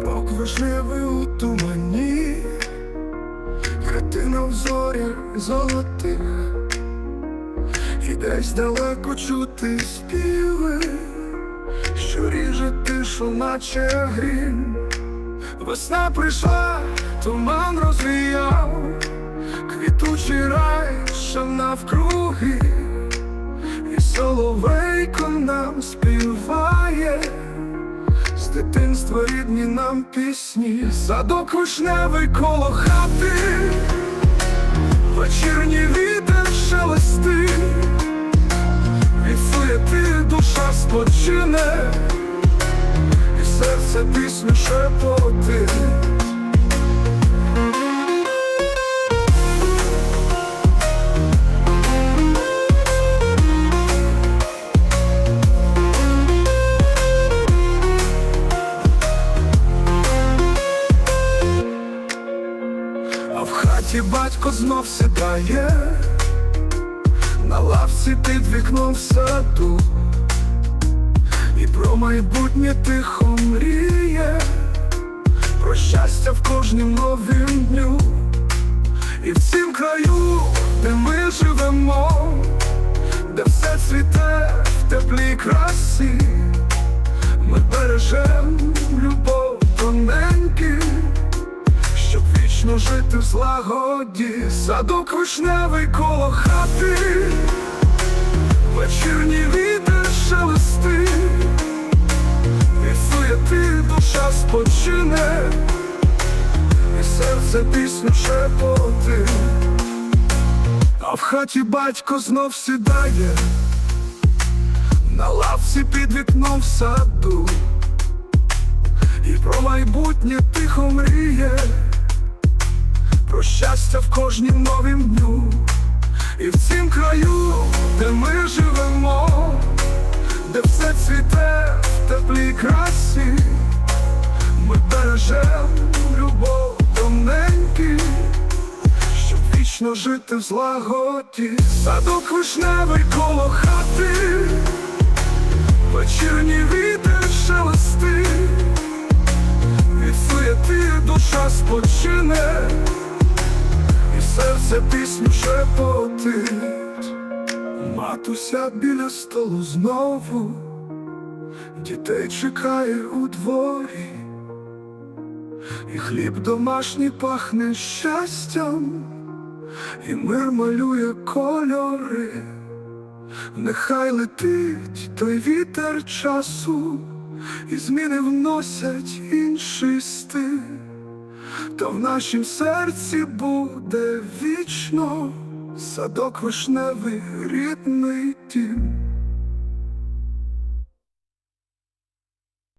Садок вишневий у тумані, Хатина в зорях золотих, І десь далеко чути співи, що ріже тишу, наче грім. Весна прийшла, туман розвіяв, квітучий рай, що навкруги, і соловейко нам співає, з дитинства рідні нам пісні, садок вишневий коло хати, вечірній вітер шелести, від суєти душа спочине. І серце пісню шепотить. Хаті батько знов сідає, на лавці під вікном в саду, і про майбутнє тихо мріє, жити в злагоді, садок вишневий коло хати, вечірній вітер шелести, від суєти душа спочине, і серце пісню шепоти, а в хаті батько знов сідає, на лавці під вікном в саду. І про майбутнє тихо мріє, про щастя в кожнім новім дню, і в цім краю, де ми живемо, де все цвіте в теплій красі, ми бережем любов тоненький, щоб вічно жити в злагоді, садок вишневий коло хати, вечірній вітер шелести. Душа спочине, серце пісню шепотить. Матуся біля столу знову, дітей чекає у дворі, і хліб домашній пахне щастям, і мир малює кольори. Нехай летить той вітер часу, і зміни вносять інший стиль, та в нашім серці буде вічно садок вишневий рідний дім.